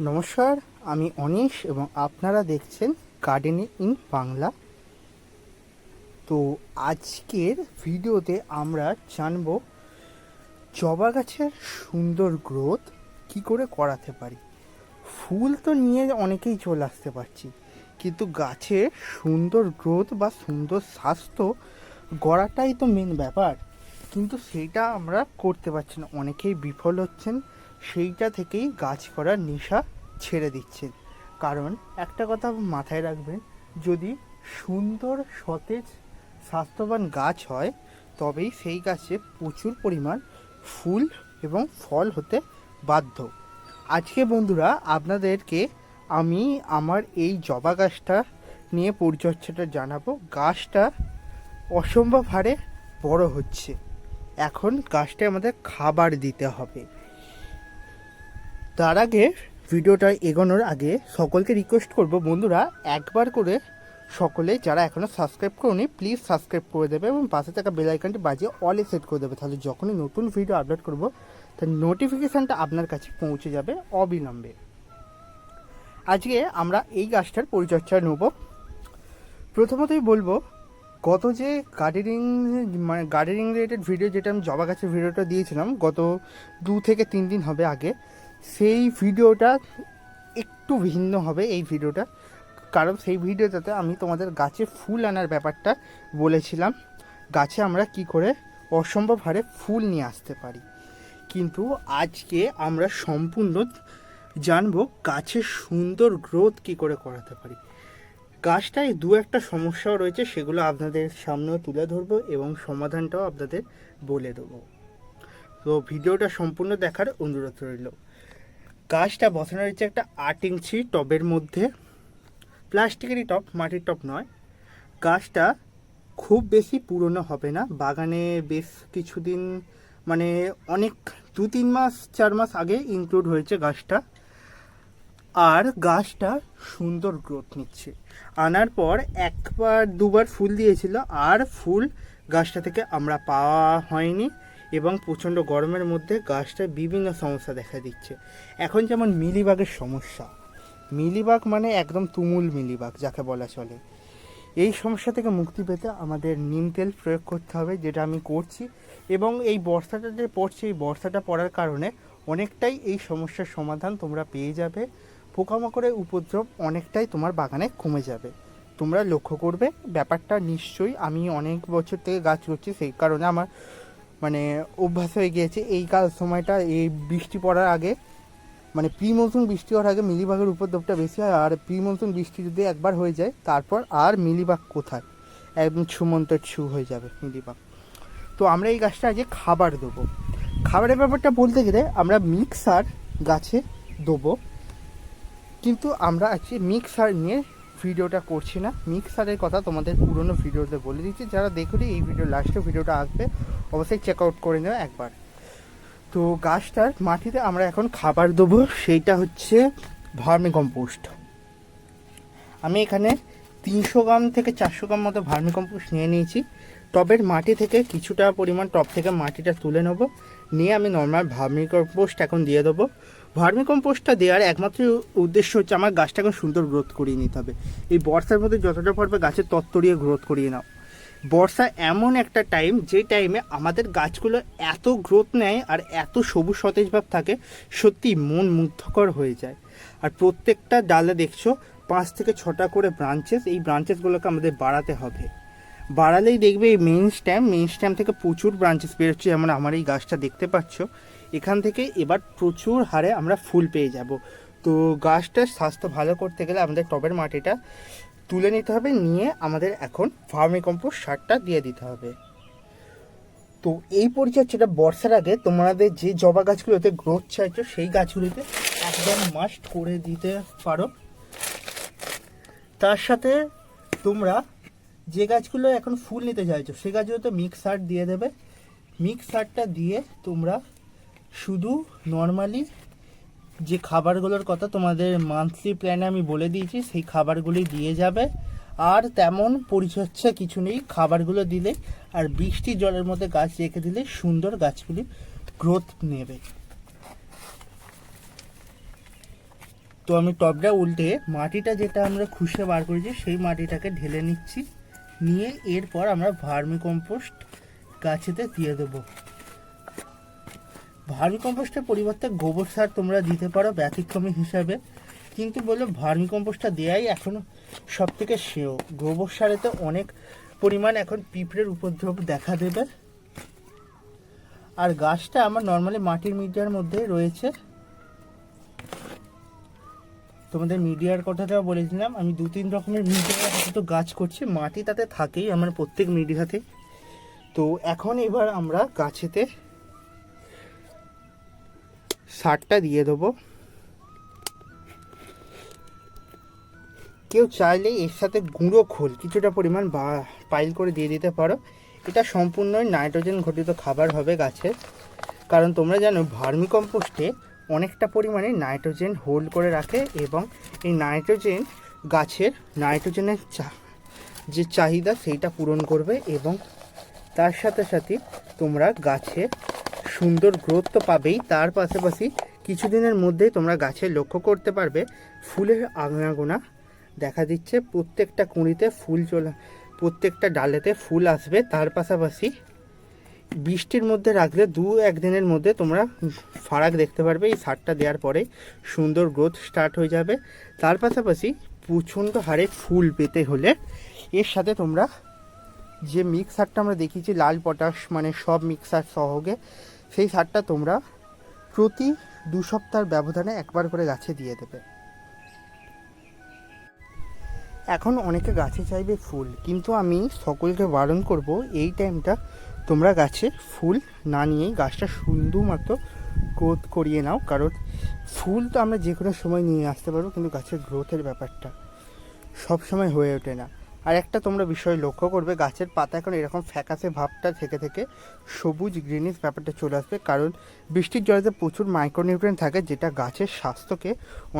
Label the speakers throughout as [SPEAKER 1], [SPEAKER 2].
[SPEAKER 1] নমস্কার, আমি অনিশ এবং আপনারা দেখছেন গার্ডেনিং ইন বাংলা। তো আজকের ভিডিওতে আমরা জানব জবা গাছের সুন্দর গ্রোথ কি করে করাতে পারি। ফুল তো নিয়ে অনেকেই চলে আসতে পারছি, কিন্তু গাছের সুন্দর গ্রোথ বা সুন্দর স্বাস্থ্য গড়াটাই তো মেন ব্যাপার। কিন্তু সেটা আমরা করতে পারছি না। অনেকেই বিফল হচ্ছেন সেইটা থেকেই গাছ করার নেশা ছেড়ে দিচ্ছেন। কারণ একটা কথা মাথায় রাখবেন, যদি সুন্দর, সতেজ, স্বাস্থ্যবান গাছ হয়, তবেই সেই গাছে প্রচুর পরিমাণ ফুল এবং ফল হতে বাধ্য। আজকে বন্ধুরা, আপনাদেরকে আমি আমার এই জবা গাছটা নিয়ে পরিচর্যাটা জানাব। গাছটা অসম্ভব হারে বড় হচ্ছে। এখন গাছটা আমাদের খাবার দিতে হবে। তার আগে ভিডিওটা এগোনোর আগে সকলকে রিকোয়েস্ট করব, বন্ধুরা, একবার করে সকলে যারা এখনও সাবস্ক্রাইব করুনি প্লিজ সাবস্ক্রাইব করে দেবে এবং পাশে থাকা বেল আইকনটি বাজিয়ে অলে সেট করে দেবে। তাহলে যখনই নতুন ভিডিও আপলোড করব, তার নোটিফিকেশানটা আপনার কাছে পৌঁছে যাবে অবিলম্বে। আজকে আমরা এই গাছটার পরিচর্যা নেব। প্রথমতই বলব, গত যে গার্ডেনিং মানে গার্ডেনিং রিলেটেড ভিডিও যেটা আমি জবা গাছের ভিডিওটা দিয়েছিলাম, গত দু থেকে তিন দিন হবে আগে সেই ভিডিওটা একটু ভিন্ন হবে এই ভিডিওটা। কারণ সেই ভিডিওটাতে আমি তোমাদের গাছে ফুল আনার ব্যাপারটা বলেছিলাম। গাছে আমরা কি করে অসম্ভব হারে ফুল নিয়ে আসতে পারি। কিন্তু আজকে আমরা সম্পূর্ণ জানব গাছের সুন্দর গ্রোথ কি করে করাতে পারি। গাছটায় দু একটা সমস্যাও রয়েছে, সেগুলো আপনাদের সামনেও তুলে ধরবো এবং সমাধানটাও আপনাদের বলে দেবো। তো ভিডিওটা সম্পূর্ণ দেখার অনুরোধ রইল। গাছটা বসানো রয়েছে একটা আট ইঞ্চি টবের মধ্যে। প্লাস্টিকেরই টব, মাটির টব নয়। গাছটা খুব বেশি পুরনো হবে না। বাগানে বেশ কিছুদিন মানে অনেক দু তিন মাস, চার মাস আগে ইনক্লুড হয়েছে গাছটা। আর গাছটা সুন্দর গ্রোথ নিচ্ছে। আনার পর একবার দুবার ফুল দিয়েছিল, আর ফুল গাছটা থেকে আমরা পাওয়া হয়নি। এবং প্রচণ্ড গরমের মধ্যে গাছটা বিভিন্ন সমস্যা দেখা দিচ্ছে। এখন যেমন মিলিবাগের সমস্যা। মিলিবাগ মানে একদম তুমুল মিলিবাগ, যাকে বলা চলে। এই সমস্যা থেকে মুক্তি পেতে আমাদের নিম তেল প্রয়োগ করতে হবে, যেটা আমি করছি। এবং এই বর্ষাটা যে পড়ছে, এই বর্ষাটা পড়ার কারণে অনেকটাই এই সমস্যার সমাধান তোমরা পেয়ে যাবে। পোকামাকড়ের উপদ্রব অনেকটাই তোমার বাগানে কমে যাবে। তোমরা লক্ষ্য করবে, ব্যাপারটা নিশ্চয়ই আমি অনেক বছর থেকে গাছ করছি, সেই কারণে আমার মানে অভ্যাস হয়ে গিয়েছে। এই কাল সময়টা এই বৃষ্টি পড়ার আগে মানে প্রি মনসুন বৃষ্টি হওয়ার আগে মিলিবাগের উপদ্রবটা বেশি হয়, আর প্রি মনসুন বৃষ্টি যদি একবার হয়ে যায়, তারপর আর মিলিবাগ কোথায়? একদম ছুমন্তের ছু হয়ে যাবে মিলিবাগ। তো আমরা এই গাছটা আজকে খাবার দেবো। খাবারের ব্যাপারটা বলতে গেলে আমরা মিক্সার গাছে দেবো। কিন্তু আমরা আজকে মিক্সার নিয়ে ভিডিওটা করছি না। মিক্সারের কথা তোমাদের পুরনো ভিডিওতে বলে দিচ্ছি। যারা দেখুনি এই ভিডিও লাস্টে ভিডিওটা আসবে। অবশ্যই চেক আউট করে নেবে একবার। তো গাছটার মাটিতে আমরা এখন খাবার দেবো, সেইটা হচ্ছে ভার্মি কম্পোস্ট। আমি এখানে তিনশো গ্রাম থেকে চারশো গ্রাম মতো ভার্মি কম্পোস্ট নিয়ে নিয়েছি। টবের মাটি থেকে কিছুটা পরিমাণ টব থেকে মাটিটা তুলে নেব। নিয়ে আমি নর্মাল ভার্মি কম্পোস্ট এখন দিয়ে দেবো। ভার্মি কম্পোস্টটা দেওয়ার একমাত্র উদ্দেশ্য হচ্ছে আমার গাছটা এখন সুন্দর গ্রোথ করিয়ে নিতে হবে। এই বর্ষার মধ্যে যতটা পারবে গাছের তত্তরিয়ে গ্রোথ করিয়ে নাও। বর্ষা এমন একটা টাইম যে টাইমে আমাদের গাছগুলো এত গ্রোথ নেয় আর এত সবুজ সতেজ ভাব থাকে, সত্যি মন মুগ্ধকর হয়ে যায়। আর প্রত্যেকটা ডালে দেখছ, পাঁচ থেকে ছটা করে ব্রাঞ্চেস এই ব্রাঞ্চেসগুলোকে আমাদের বাড়াতে হবে। বাড়ালেই দেখবে এই মেইন স্ট্যাম মেইন স্ট্যাম থেকে প্রচুর ব্রাঞ্চেস বেরোচ্ছে যেমন আমার এই গাছটা দেখতে পাচ্ছ। এখান থেকে এবার প্রচুর হারে আমরা ফুল পেয়ে যাব। তো গাছটার স্বাস্থ্য ভালো করতে গেলে আমাদের টবের মাটিটা তুলে নিতে হবে, নিয়ে আমাদের এখন ফার্মি কম্পোস্ট সারটা দিয়ে দিতে হবে। তো এই পরিচর্যাটা বর্ষার আগে। তোমাদের যে জবা গাছগুলোতে গ্রোথ চাইছো, সেই গাছগুলোতে একদম মাস্ট করে দিতে পারো। তার সাথে তোমরা যে গাছগুলো এখন ফুল নিতে চাইছো, সে গাছগুলোতে মিক্স সার দিয়ে দেবে। মিক্স সারটা দিয়ে তোমরা শুধু নর্মালি যে খাবারগুলোর কথা তোমাদের মান্থলি প্ল্যানে আমি বলে দিয়েছি, সেই খাবারগুলি দিয়ে যাবে। আর তেমন পরিচর্যা কিছু নেই, খাবারগুলো দিলে আর বৃষ্টি জলের মধ্যে গাছ রেখে দিলে সুন্দর গাছগুলি গ্রোথ নেবে। তো আমি টপটা উল্টে মাটিটা যেটা আমরা খুশে বার করেছি, সেই মাটিটাকে ঢেলে নিচ্ছি। নিয়ে এরপর আমরা ভার্মি কম্পোস্ট গাছেতে দিয়ে দেবো। ভার্মি কম্পোস্টের পরিবর্তে গোবর সার তোমরা দিতে পারো ব্যতিক্রমী হিসাবে। কিন্তু বলল ভার্মি কম্পোস্টটা দেওয়াই এখন সব থেকে শ্রেয় গোবর সারে তো অনেক পরিমাণ এখন পিঁপড়ের উপদ্রব দেখা দেবে। আর গাছটা আমার নর্মালি মাটির মিডিয়ার মধ্যে রয়েছে। তোমাদের মিডিয়ার কথাটাও বলেছিলাম, আমি দু তিন রকমের মিডিয়া তো গাছ করছি। মাটি তাতে থাকেই আমার প্রত্যেক মিডিয়াতে তো এখন এবার আমরা গাছেতে সারটা দিয়ে দেবো। কেউ চাইলে এর সাথে গুঁড়ো খোল, কিছুটা পরিমাণ বা পাইল করে দিয়ে দিতে পারো। এটা সম্পূর্ণই নাইট্রোজেন ঘটিত খাবার হবে গাছের কারণ তোমরা জানো ভার্মি কম্পোস্টে অনেকটা পরিমাণে নাইট্রোজেন হোল্ড করে রাখে এবং এই নাইট্রোজেন গাছের নাইট্রোজেনের চা, যে চাহিদা সেইটা পূরণ করবে এবং তার সাথে সাথে তোমরা গাছে সুন্দর গ্রোথ তো পাবেই। তার পাশাপাশি কিছুদিনের মধ্যেই তোমরা গাছে লক্ষ্য করতে পারবে, ফুলের আঙাগোনা দেখা দিচ্ছে। প্রত্যেকটা কুঁড়িতে ফুল চলে, প্রত্যেকটা ডালেতে ফুল আসবে। তার পাশাপাশি বৃষ্টির মধ্যে রাখলে দু একদিনের মধ্যে তোমরা ফারাক দেখতে পারবে। এই সারটা দেওয়ার পরে সুন্দর গ্রোথ স্টার্ট হয়ে যাবে। তার পাশাপাশি প্রচণ্ড হারে ফুল পেতে হলে এর সাথে তোমরা যে মিক্স সারটা আমরা দেখিয়েছি, লাল পটাশ মানে সব মিক্সার সহগে সেই সারটা তোমরা প্রতি দু সপ্তাহের ব্যবধানে একবার করে গাছে দিয়ে দেবে। এখন অনেকে গাছে চাইবে ফুল, কিন্তু আমি সকলকে বারণ করব, এই টাইমটা তোমরা গাছে ফুল না নিয়েই গাছটা শুধুমাত্র গ্রোথ করিয়ে নাও, কারণ ফুল তো আমরা যে কোনো সময় নিয়ে আসতে পারব, কিন্তু গাছের গ্রোথের ব্যাপারটা সব সময় হয়ে ওঠে না। আর একটা তোমরা বিষয় লক্ষ্য করবে, গাছের পাতা এখন এরকম ফ্যাকাসে ভাবটা থেকে থেকে সবুজ গ্রিনিশ ব্যাপারটা চলে আসবে। কারণ বৃষ্টির জলেতে প্রচুর মাইক্রোনিউট্রিয়েন্ট থাকে, যেটা গাছের স্বাস্থ্যকে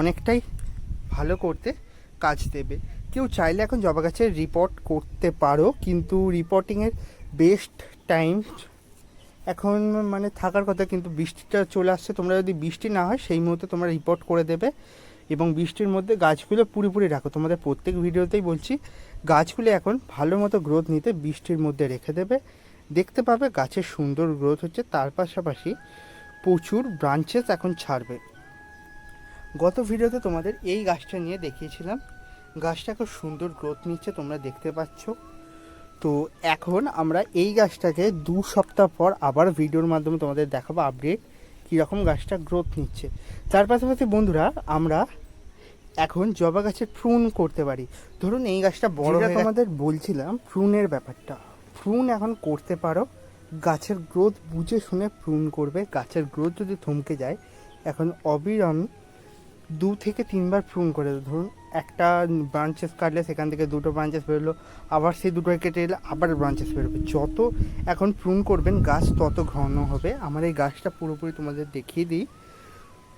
[SPEAKER 1] অনেকটাই ভালো করতে কাজ দেবে। কেউ চাইলে এখন জবা গাছের রিপোর্ট করতে পারো, কিন্তু রিপোর্টিংয়ের বেস্ট টাইম এখন মানে থাকার কথা, কিন্তু বৃষ্টিটা চলে আসছে। তোমরা যদি বৃষ্টি না হয়, সেই মুহূর্তে তোমরা রিপোর্ট করে দেবে। এবং বৃষ্টির মধ্যে গাছগুলো পুরোপুরি রাখো। তোমাদের প্রত্যেক ভিডিওতেই বলছি, গাছগুলো এখন ভালো মতো গ্রোথ নিতে বৃষ্টির মধ্যে রেখে দেবে। দেখতে পাবে গাছের সুন্দর গ্রোথ হচ্ছে, তার পাশাপাশি প্রচুর ব্রাঞ্চেস এখন ছাড়বে। গত ভিডিওতে তোমাদের এই গাছটা নিয়ে দেখিয়েছিলাম। গাছটা খুব সুন্দর গ্রোথ নিচ্ছে, তোমরা দেখতে পাচ্ছ। তো এখন আমরা এই গাছটাকে দু সপ্তাহ পর আবার ভিডিওর মাধ্যমে তোমাদের দেখাবো আপডেট কীরকম গাছটা গ্রোথ নিচ্ছে। তার পাশাপাশি বন্ধুরা, আমরা এখন জবা গাছের প্রুন করতে পারি। ধরুন এই গাছটা বড় হয়ে তোমাদের বলছিলাম প্রুনের ব্যাপারটা। প্রুন এখন করতে পারো। গাছের গ্রোথ বুঝে শুনে প্রুন করবে। গাছের গ্রোথ যদি থমকে যায় এখন অবিরাম দু থেকে তিনবার প্রুন করে দেবে। ধরুন একটা ব্রাঞ্চেস কাটলে সেখান থেকে দুটো ব্রাঞ্চেস বেরোলো আবার সেই দুটো কেটে এলে আবার ব্রাঞ্চেস বেরোবে। যত এখন প্রুন করবেন গাছ তত ঘন হবে। আমার এই গাছটা পুরোপুরি তোমাদের দেখিয়ে দিই।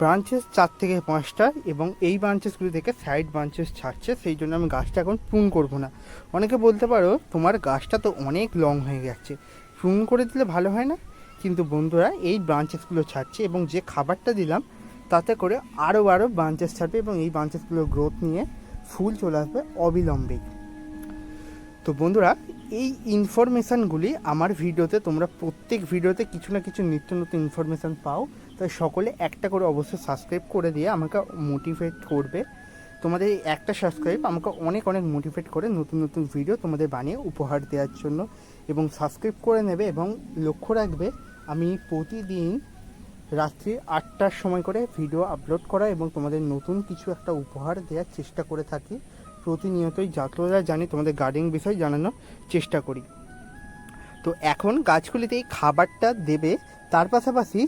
[SPEAKER 1] ব্রাঞ্চেস চার থেকে পাঁচটা এবং এই ব্রাঞ্চেসগুলি থেকে সাইড ব্রাঞ্চেস ছাড়ছে, সেই জন্য আমি গাছটা এখন প্রুন করব না। অনেকে বলতে পারো, তোমার গাছটা তো অনেক লং হয়ে গেছে। প্রুন করে দিলে ভালো হয় না? কিন্তু বন্ধুরা, এই ব্রাঞ্চেসগুলো ছাড়ছে এবং যে খাবারটা দিলাম, তাতে করে আরও আরও ব্রাঞ্চেস ছাড়বে এবং এই ব্রাঞ্চেসগুলো গ্রোথ নিয়ে ফুল চলে আসবে অবিলম্বেই তো বন্ধুরা এই ইনফরমেশানগুলি আমার ভিডিওতে, তোমরা প্রত্যেক ভিডিওতে কিছু না কিছু নিত্য নতুন ইনফরমেশান পাও। তাই সকলে একটা করে অবশ্যই সাবস্ক্রাইব করে দিয়ে আমাকে মোটিভেট করবে। তোমাদের এই একটা সাবস্ক্রাইব আমাকে অনেক অনেক মোটিভেট করে নতুন নতুন ভিডিও তোমাদের বানিয়ে উপহার দেওয়ার জন্য। এবং সাবস্ক্রাইব করে নেবে এবং লক্ষ্য রাখবে, আমি প্রতিদিন রাত্রি আটটার সময় করে ভিডিও আপলোড করা এবং তোমাদের নতুন কিছু একটা উপহার দেওয়ার চেষ্টা করে থাকি। প্রতিনিয়তই যতটা জানি, তোমাদের গার্ডেনিং বিষয় জানানোর চেষ্টা করি। তো এখন গাছগুলিতে এই খাবারটা দেবে, তার পাশাপাশি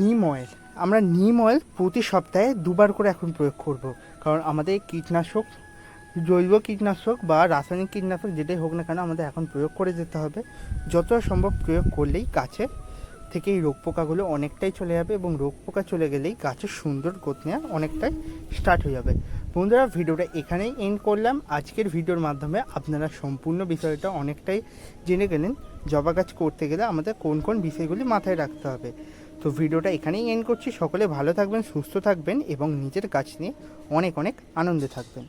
[SPEAKER 1] নিম অয়েল আমরা নিম অয়েল প্রতি সপ্তাহে দুবার করে এখন প্রয়োগ করব, কারণ আমাদের কীটনাশক, জৈব কীটনাশক বা রাসায়নিক কীটনাশক যেটাই হোক না কেন আমাদের এখন প্রয়োগ করে যেতে হবে। যতটা সম্ভব প্রয়োগ করলেই গাছে থেকে এই রোগ পোকাগুলো অনেকটাই চলে যাবে এবং রোগ পোকা চলে গেলেই গাছের সুন্দর গ্রোথ নেওয়া অনেকটাই স্টার্ট হয়ে যাবে। বন্ধুরা, ভিডিওটা এখানেই এন্ড করলাম। আজকের ভিডিওর মাধ্যমে আপনারা সম্পূর্ণ বিষয়টা অনেকটাই জেনে গেলেন, জবা গাছ করতে গেলে আমাদের কোন কোন বিষয়গুলি মাথায় রাখতে হবে। তো ভিডিওটা এখানেই এন্ড করছি। সকলে ভালো থাকবেন, সুস্থ থাকবেন এবং নিজের গাছ নিয়ে অনেক অনেক আনন্দে থাকবেন।